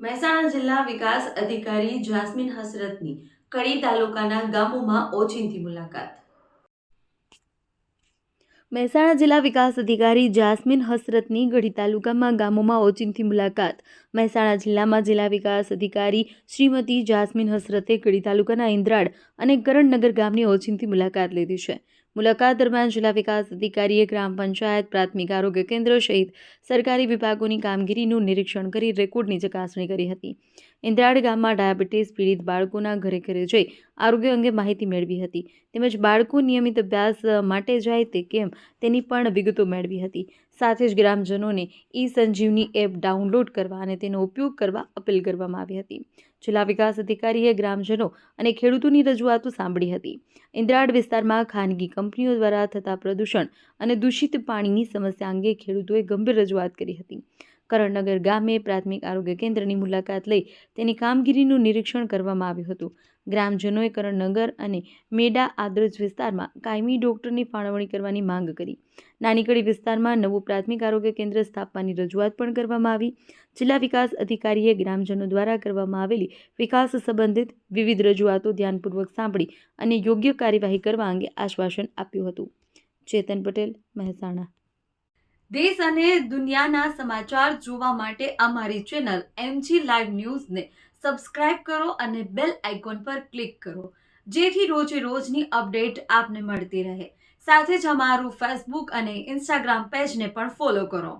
મહેસાણા જિલ્લા વિકાસ અધિકારી જાસ્મીન હસરતની કડી તાલુકાના ગામોમાં ઓચિંતી મુલાકાત. મહેસાણા જિલ્લા વિકાસ અધિકારી જાસ્મીન હસરતની ગઢી તાલુકામાં ગામોમાં ઓચિંતી મુલાકાત. મહેસાણા જિલ્લામાં જિલ્લા વિકાસ અધિકારી શ્રીમતી જાસ્મીન હસરતે ગઢી તાલુકાના ઇન્દ્રાડ અને કરણનગર ગામની ઓચિંતી મુલાકાત લીધી છે. મુલાકાત દરમિયાન જિલ્લા વિકાસ અધિકારીએ ગ્રામ પંચાયત, પ્રાથમિક આરોગ્ય કેન્દ્ર સહિત સરકારી વિભાગોની કામગીરીનું નિરીક્ષણ કરી રેકોર્ડની ચકાસણી કરી હતી. ઇન્દ્રાડ ગામમાં ડાયાબિટીસ પીડિત બાળકોના ઘરે ઘરે જઈ આરોગ્ય અંગે માહિતી મેળવી હતી. તેમજ બાળકો નિયમિત અભ્યાસ માટે જાય તે કેમ તેની પણ વિગતો મેળવી હતી. સાથે જ ગ્રામજનોને ઈ સંજીવની એપ ડાઉનલોડ કરવા અને તેનો ઉપયોગ કરવા અપીલ કરવામાં આવી હતી. જિલ્લા વિકાસ અધિકારીએ ગ્રામજનો અને ખેડૂતોની રજૂઆતો સાંભળી હતી. ઇન્દ્રાડ વિસ્તારમાં ખાનગી કંપનીઓ દ્વારા થતા પ્રદૂષણ અને દૂષિત પાણીની સમસ્યા અંગે ખેડૂતોએ ગંભીર રજૂઆત કરી હતી. કરણનગર ગામે પ્રાથમિક આરોગ્ય કેન્દ્રની મુલાકાત લઈ તેની કામગીરીનું નિરીક્ષણ કરવામાં આવ્યું હતું. ગ્રામજનોએ કરણનગર અને મેડા આદ્રજ વિસ્તારમાં કાયમી ડોક્ટરની ફાળવણી કરવાની માંગ કરી. નાનીકડી વિસ્તારમાં નવું પ્રાથમિક આરોગ્ય કેન્દ્ર સ્થાપવાની રજૂઆત પણ કરવામાં આવી. જિલ્લા વિકાસ અધિકારીએ ગ્રામજનો દ્વારા કરવામાં આવેલી વિકાસ સંબંધિત વિવિધ રજૂઆતો ધ્યાનપૂર્વક સાંભળી અને યોગ્ય કાર્યવાહી કરવા અંગે આશ્વાસન આપ્યું હતું. ચેતન પટેલ, મહેસાણા. દેશ અને દુનિયાના સમાચાર જોવા માટે અમારી ચેનલ એમજી લાઈવ ન્યૂઝને સબસ્ક્રાઇબ કરો અને બેલ આઇકોન પર ક્લિક કરો, જેથી રોજે રોજની અપડેટ આપને મળતી રહે. સાથે જ અમારું ફેસબુક અને ઇન્સ્ટાગ્રામ પેજને પણ ફોલો કરો.